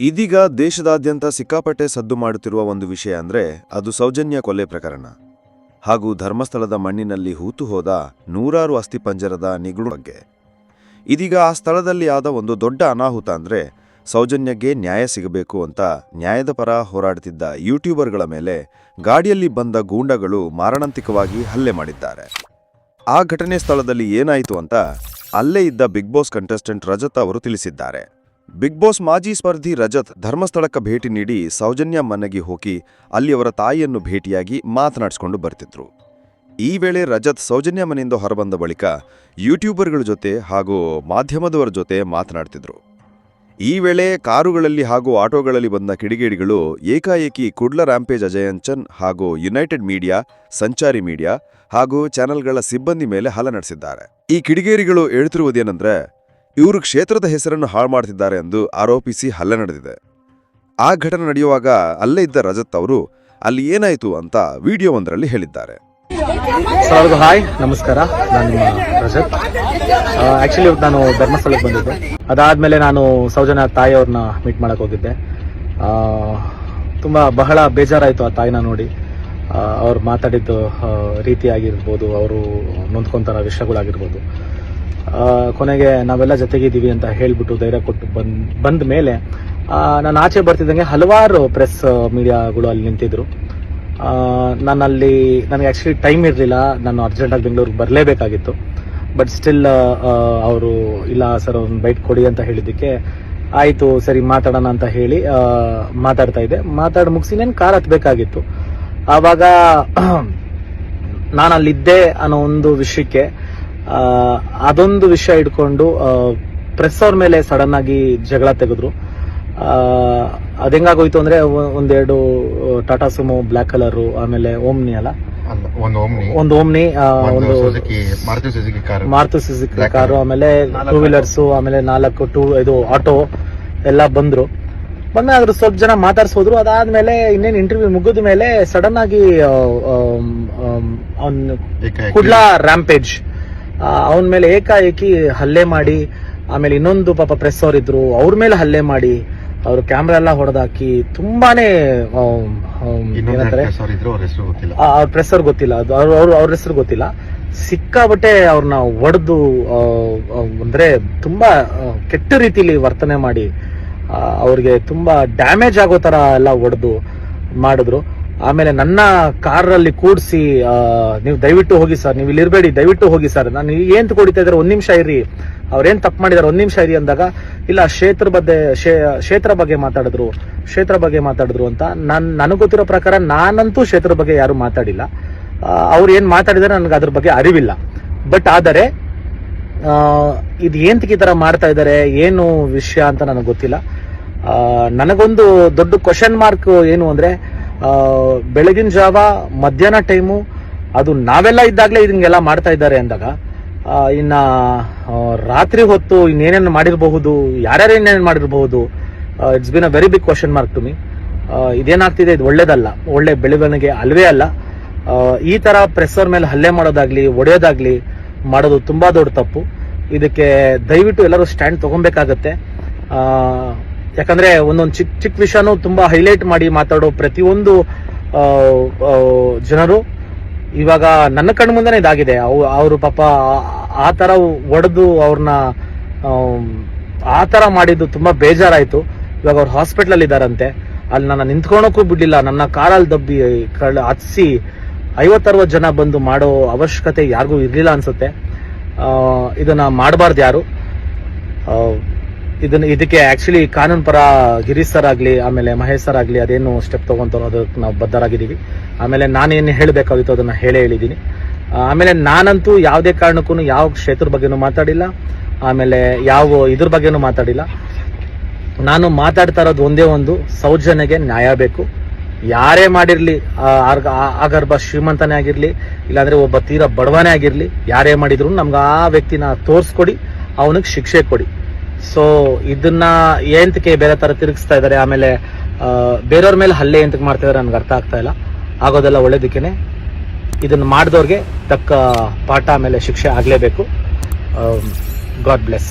ಇದೀಗ ದೇಶದಾದ್ಯಂತ ಸಿಕ್ಕಾಪಟ್ಟೆ ಸದ್ದು ಮಾಡುತ್ತಿರುವ ಒಂದು ವಿಷಯ ಅಂದ್ರೆ ಅದು ಸೌಜನ್ಯ ಕೊಲೆ ಪ್ರಕರಣ. ಹಾಗೂ ಧರ್ಮಸ್ಥಳದ ಮಣ್ಣಿನಲ್ಲಿ ಹೂತು ಹೋದ ನೂರಾರು ಅಸ್ಥಿಪಂಜರದ ನಿಗುಳು ಬಗ್ಗೆ. ಇದೀಗ ಆ ಸ್ಥಳದಲ್ಲಿ ಆದ ಒಂದು ದೊಡ್ಡ ಅನಾಹುತ ಅಂದ್ರೆ ಸೌಜನ್ಯಗೆ ನ್ಯಾಯ ಸಿಗಬೇಕು ಅಂತ ನ್ಯಾಯದ ಪರ ಹೋರಾಡುತ್ತಿದ್ದ ಯೂಟ್ಯೂಬರ್ಗಳ ಮೇಲೆ ಗಾಡಿಯಲ್ಲಿ ಬಂದ ಗೂಂಡಗಳು ಮಾರಣಾಂತಿಕವಾಗಿ ಹಲ್ಲೆ ಮಾಡಿದ್ದಾರೆ. ಆ ಘಟನೆ ಸ್ಥಳದಲ್ಲಿ ಏನಾಯಿತು ಅಂತ ಅಲ್ಲೇ ಇದ್ದ ಬಿಗ್ ಬಾಸ್ ಕಂಟೆಸ್ಟೆಂಟ್ ರಜತ್ ಅವರು ತಿಳಿಸಿದ್ದಾರೆ. ಬಿಗ್ ಬಾಸ್ ಮಾಜಿ ಸ್ಪರ್ಧಿ ರಜತ್ ಧರ್ಮಸ್ಥಳಕ್ಕೆ ಭೇಟಿ ನೀಡಿ ಸೌಜನ್ಯ ಮನೆಗೆ ಹೋಗಿ ಅಲ್ಲಿ ಅವರ ತಾಯಿಯನ್ನು ಭೇಟಿಯಾಗಿ ಮಾತನಾಡಿಸ್ಕೊಂಡು ಬರ್ತಿದ್ರು. ಈ ವೇಳೆ ರಜತ್ ಸೌಜನ್ಯ ಮನೆಯಿಂದ ಹೊರಬಂದ ಬಳಿಕ ಯೂಟ್ಯೂಬರ್ಗಳ ಜೊತೆ ಹಾಗೂ ಮಾಧ್ಯಮದವರ ಜೊತೆ ಮಾತನಾಡ್ತಿದ್ರು. ಈ ವೇಳೆ ಕಾರುಗಳಲ್ಲಿ ಹಾಗೂ ಆಟೋಗಳಲ್ಲಿ ಬಂದ ಕಿಡಿಗೇಡಿಗಳು ಏಕಾಏಕಿ ಕುಡ್ಲ ರ್ಯಾಂಪೇಜ್ ಅಜಯಂಚನ್ ಹಾಗೂ ಯುನೈಟೆಡ್ ಮೀಡಿಯಾ, ಸಂಚಾರಿ ಮೀಡಿಯಾ ಹಾಗೂ ಚಾನೆಲ್ಗಳ ಸಿಬ್ಬಂದಿ ಮೇಲೆ ಹಲ್ಲ ನಡೆಸಿದ್ದಾರೆ. ಈ ಕಿಡಿಗೇರಿಗಳು ಹೇಳ್ತಿರುವುದೇನೆಂದ್ರೆ, ಇವರು ಕ್ಷೇತ್ರದ ಹೆಸರನ್ನು ಹಾಳು ಮಾಡ್ತಿದ್ದಾರೆ ಎಂದು ಆರೋಪಿಸಿ ಹಲ್ಲೆ ನಡೆದಿದೆ. ಆ ಘಟನೆ ನಡೆಯುವಾಗ ಅಲ್ಲೇ ಇದ್ದ ರಜತ್ ಅವರು, ಅಲ್ಲಿ ಏನಾಯಿತು? ಅಂತ ವಿಡಿಯೋವೊಂದರಲ್ಲಿ ಹೇಳಿದ್ದಾರೆ. ಸರ್, ಹಾಯ್, ನಮಸ್ಕಾರ. ನಾನು ನಿಮ್ಮ ರಜತ್. ಆಕ್ಚುಲಿ ಇವತ್ತು ನಾನು ಧರ್ಮಸ್ಥಳಕ್ಕೆ ಬಂದಿದ್ದೆ. ಅದಾದ್ಮೇಲೆ ನಾನು ಸೌಜನ ತಾಯಿಯವ್ರನ್ನ ಮೀಟ್ ಮಾಡಕ್ ಹೋಗಿದ್ದೆ. ತುಂಬಾ ಬಹಳ ಬೇಜಾರಾಯ್ತು ಆ ತಾಯಿನ ನೋಡಿ. ಅವ್ರು ಮಾತಾಡಿದ್ದು ರೀತಿಯಾಗಿರ್ಬೋದು, ಅವರು ನೊಂದ್ಕೊಂತಾರ ವಿಷಯಗಳಾಗಿರ್ಬೋದು. ಕೊನೆಗೆ ನಾವೆಲ್ಲ ಜೊತೆಗಿದ್ದೀವಿ ಅಂತ ಹೇಳಿಬಿಟ್ಟು ಧೈರ್ಯ ಕೊಟ್ಟು ಬಂದ್ ಬಂದ ಮೇಲೆ ನಾನು ಆಚೆ ಬರ್ತಿದ್ದಂಗೆ ಹಲವಾರು ಪ್ರೆಸ್ ಮೀಡಿಯಾಗಳು ಅಲ್ಲಿ ನಿಂತಿದ್ರು. ನಾನು ಅಲ್ಲಿ ನನಗೆ ಆ್ಯಕ್ಚುಲಿ ಟೈಮ್ ಇರಲಿಲ್ಲ. ನಾನು ಅರ್ಜೆಂಟಾಗಿ ಬೆಂಗಳೂರಿಗೆ ಬರಲೇಬೇಕಾಗಿತ್ತು. ಬಟ್ ಸ್ಟಿಲ್ ಅವರು, ಇಲ್ಲ ಸರ್ ಒಂದು ಬೈಟ್ ಕೊಡಿ ಅಂತ ಹೇಳಿದ್ದಕ್ಕೆ ಆಯಿತು, ಸರಿ, ಮಾತಾಡೋಣ ಅಂತ ಹೇಳಿ ಮಾತಾಡ್ತಾ ಇದ್ದೆ. ಮಾತಾಡಿ ಮುಗಿಸಿ ನಾನು ಕಾರ್ ಹತ್ತಬೇಕಾಗಿತ್ತು ಆವಾಗ ನಾನು ಅಲ್ಲಿದ್ದೆ ಅನ್ನೋ ಒಂದು ವಿಷಯಕ್ಕೆ ಅದೊಂದು ವಿಷಯ ಇಟ್ಕೊಂಡು ಪ್ರೆಸ್ ಅವ್ರ ಮೇಲೆ ಸಡನ್ ಆಗಿ ಜಗಳ ತೆಗೆದ್ರು. ಅದ್ ಹೆಂಗಾಗೋಯ್ತು ಅಂದ್ರೆ ಒಂದೆರಡು ಟಾಟಾ ಸುಮೋ ಬ್ಲಾಕ್ ಕಲರ್ ಆಮೇಲೆ ಓಮ್ನಿ ಅಲ್ಲ? ಒಂದು ಓಮ್ನಿ. ಒಂದು ಮಾರುತಿ ಸುಜುಕಿ ಕಾರ್. ಆಮೇಲೆ ಟೂ ವೀಲರ್ಸ್ ಆಮೇಲೆ ನಾಲ್ಕು ಟೂ ಇದು ಆಟೋ ಎಲ್ಲ ಬಂದ್ರು. ಬಂದ ಅದ್ರ ಸ್ವಲ್ಪ ಜನ ಮಾತಾಡ್ಸೋದ್ರು ಅದಾದ್ಮೇಲೆ ಇನ್ನೇನ್ ಇಂಟರ್ವ್ಯೂ ಮುಗಿದ ಮೇಲೆ ಸಡನ್ ಆಗಿ ಅವ್ನ್ ಕುಡ್ಲಾ ರ್ಯಾಂಪೇಜ್ ಅವನ ಮೇಲೆ ಏಕಾಏಕಿ ಹಲ್ಲೆ ಮಾಡಿ ಆಮೇಲೆ ಇನ್ನೊಂದು ಪಾಪ ಪ್ರೆಸ್ ಅವ್ರು ಇದ್ರು ಅವ್ರ ಮೇಲೆ ಹಲ್ಲೆ ಮಾಡಿ ಅವ್ರ ಕ್ಯಾಮ್ರಾ ಎಲ್ಲ ಹೊಡೆದಾಕಿ ತುಂಬಾನೇ ಏನಂತಾರೆ? ಪ್ರೆಸ್ ಅವ್ರು ಗೊತ್ತಿಲ್ಲ. ಅದು ಅವ್ರ ಅವ್ರ ಹೆಸರು ಗೊತ್ತಿಲ್ಲ. ಸಿಕ್ಕಾಬಟ್ಟೆ ಅವ್ರನ್ನ ಒಡೆದು ಅಂದ್ರೆ ತುಂಬಾ ಕೆಟ್ಟ ರೀತಿಲಿ ವರ್ತನೆ ಮಾಡಿ ಅವ್ರಿಗೆ ತುಂಬಾ ಡ್ಯಾಮೇಜ್ ಆಗೋ ತರ ಎಲ್ಲ ಒಡೆದು ಮಾಡಿದ್ರು. ಆಮೇಲೆ ನನ್ನ ಕಾರಲ್ಲಿ ಕೂಡಿಸಿ ನೀವು ದಯವಿಟ್ಟು ಹೋಗಿ ಸರ್, ನೀವು ಇಲ್ಲಿ ಇರಬೇಡಿ ದಯವಿಟ್ಟು ಹೋಗಿ ಸರ್. ನಾನು ಏನ್ ಕೊಡಿತಾ ಇದ್ದಾರೆ, ಒಂದ್ ನಿಮಿಷ ಇರಿ. ಅವ್ರೇನ್ ತಪ್ಪು ಮಾಡಿದಾರೆ ಒಂದ್ ನಿಮಿಷ ಇರಿ ಅಂದಾಗ, ಇಲ್ಲ, ಕ್ಷೇತ್ರ ಬಗ್ಗೆ ಕ್ಷೇತ್ರ ಬಗ್ಗೆ ಮಾತಾಡಿದ್ರು, ಕ್ಷೇತ್ರ ಬಗ್ಗೆ ಮಾತಾಡಿದ್ರು ಅಂತ ನನ್, ನನಗೆ ಗೊತ್ತಿರೋ ಪ್ರಕಾರ ನಾನಂತೂ ಕ್ಷೇತ್ರ ಬಗ್ಗೆ ಯಾರು ಮಾತಾಡಿಲ್ಲ. ಅವ್ರು ಏನ್ ಮಾತಾಡಿದಾರೆ ನನಗೆ ಅದ್ರ ಬಗ್ಗೆ ಅರಿವಿಲ್ಲ. ಬಟ್ ಆದರೆ ಇದು ಏಂತಕ್ಕೆ ಈ ತರ ಮಾಡ್ತಾ ಇದ್ದಾರೆ, ಏನು ವಿಷಯ ಅಂತ ನನಗೆ ಗೊತ್ತಿಲ್ಲ. ನನಗೊಂದು ದೊಡ್ಡ ಕ್ವಶನ್ ಮಾರ್ಕ್ ಏನು ಅಂದ್ರೆ ಬೆಳಗಿನ ಜಾವ, ಮಧ್ಯಾಹ್ನ ಟೈಮು ಅದು ನಾವೆಲ್ಲ ಇದ್ದಾಗಲೇ ಇದಂಗೆಲ್ಲ ಮಾಡ್ತಾ ಇದ್ದಾರೆ ಅಂದಾಗ ಇನ್ನು ರಾತ್ರಿ ಹೊತ್ತು ಇನ್ನೇನೇನು ಮಾಡಿರಬಹುದು, ಯಾರ್ಯಾರು ಇನ್ನೇನು ಮಾಡಿರಬಹುದು it's been a very big question mark to me ಇದೇನಾಗ್ತಿದೆ, ಇದು ಒಳ್ಳೇದಲ್ಲ. ಒಳ್ಳೆ ಬೆಳವಣಿಗೆ ಅಲ್ವೇ ಅಲ್ಲ. ಈ ಥರ ಪ್ರೆಸ್ಸರ್ ಮೇಲೆ ಹಲ್ಲೆ ಮಾಡೋದಾಗ್ಲಿ, ಒಡೆಯೋದಾಗ್ಲಿ ಮಾಡೋದು ತುಂಬ ದೊಡ್ಡ ತಪ್ಪು. ಇದಕ್ಕೆ ದಯವಿಟ್ಟು ಎಲ್ಲರೂ ಸ್ಟ್ಯಾಂಡ್ ತಗೊಬೇಕಾಗತ್ತೆ. ಯಾಕಂದ್ರೆ ಒಂದೊಂದು ಚಿಕ್ಕ ಚಿಕ್ಕ ವಿಷಯನೂ ತುಂಬಾ ಹೈಲೈಟ್ ಮಾಡಿ ಮಾತಾಡೋ ಪ್ರತಿಯೊಂದು ಜನರು ಇವಾಗ ನನ್ನ ಕಣ್ಣು ಮುಂದೆನೆ ಇದಾಗಿದೆ. ಅವರು ಪಾಪ ಆ- ತರ ಒಡೆದು ಅವ್ರನ್ನ ಆ ತರ ಮಾಡಿದ್ದು ತುಂಬಾ ಬೇಜಾರಾಯ್ತು. ಇವಾಗ ಅವ್ರು ಹಾಸ್ಪಿಟಲ್ ಅಲ್ಲಿ ಇದಾರಂತೆ ಅಲ್ಲಿ ನನ್ನ ನಿಂತ್ಕೊಳಕ್ಕೂ ಬಿಡ್ಲಿಲ್ಲ. ನನ್ನ ಕಾರಲ್ಲಿ ದಬ್ಬಿ ಕಳ್ಳ ಹತ್ಸಿ ಐವತ್ತರವತ್ತು ಜನ ಬಂದು ಮಾಡೋ ಅವಶ್ಯಕತೆ ಯಾರಿಗೂ ಇರಲಿಲ್ಲ ಅನ್ಸುತ್ತೆ. ಇದನ್ನ ಮಾಡಬಾರ್ದು ಯಾರು. ಇದನ್ನ ಇದಕ್ಕೆ ಆಕ್ಚುಲಿ ಕಾನೂನು ಪರ ಗಿರೀಶ್ ಸರ್ ಆಗ್ಲಿ, ಆಮೇಲೆ ಮಹೇಶ್ ಸರ್ ಆಗ್ಲಿ ಅದೇನು ಸ್ಟೆಪ್ ತಗೊಂತಾರೋ ಅದಕ್ಕೆ ನಾವು ಬದ್ಧರಾಗಿದ್ದೀವಿ. ಆಮೇಲೆ ನಾನೇನು ಹೇಳಬೇಕಾಗಿತ್ತು ಅದನ್ನ ಹೇಳೇ ಹೇಳಿದ್ದೀನಿ. ಆಮೇಲೆ ನಾನಂತೂ ಯಾವುದೇ ಕಾರಣಕ್ಕೂ ಯಾವ ಕ್ಷೇತ್ರದ ಬಗ್ಗೆನೂ ಮಾತಾಡಿಲ್ಲ. ಆಮೇಲೆ ಯಾವ ಇದ್ರ ಬಗ್ಗೆನೂ ಮಾತಾಡಿಲ್ಲ. ನಾನು ಮಾತಾಡ್ತಾ ಇರೋದು ಒಂದೇ ಒಂದು, ಸೌಜನ್ಯಗೆ ನ್ಯಾಯ ಬೇಕು. ಯಾರೇ ಮಾಡಿರಲಿ ಆಗರ್ಭ ಶ್ರೀಮಂತನೇ ಆಗಿರಲಿ, ಇಲ್ಲಾಂದ್ರೆ ಒಬ್ಬ ತೀರಾ ಬಡವನೇ ಆಗಿರಲಿ, ಯಾರೇ ಮಾಡಿದ್ರು ನಮ್ಗೆ ಆ ವ್ಯಕ್ತಿನ ತೋರಿಸ್ಕೊಡಿ, ಅವನಿಗೆ ಶಿಕ್ಷೆ ಕೊಡಿ. ಸೊ ಇದನ್ನ ಏಂತಕ್ಕೆ ಬೇರೆ ತರ ತಿರುಗಿಸ್ತಾ ಇದ್ದಾರೆ? ಆಮೇಲೆ ಬೇರೆಯವ್ರ ಮೇಲೆ ಹಲ್ಲೆ ಎಂತಕ್ಕೆ ಮಾಡ್ತಾ ಇದಾರೆ ನನ್ಗೆ ಅರ್ಥ ಆಗ್ತಾ ಇಲ್ಲ. ಆಗೋದೆಲ್ಲ ಒಳ್ಳೇದಕ್ಕೇನೆ ಇದನ್ನ ಮಾಡಿದವ್ರಿಗೆ ತಕ್ಕ ಪಾಠ ಆಮೇಲೆ ಶಿಕ್ಷೆ ಆಗಲೇಬೇಕು. God bless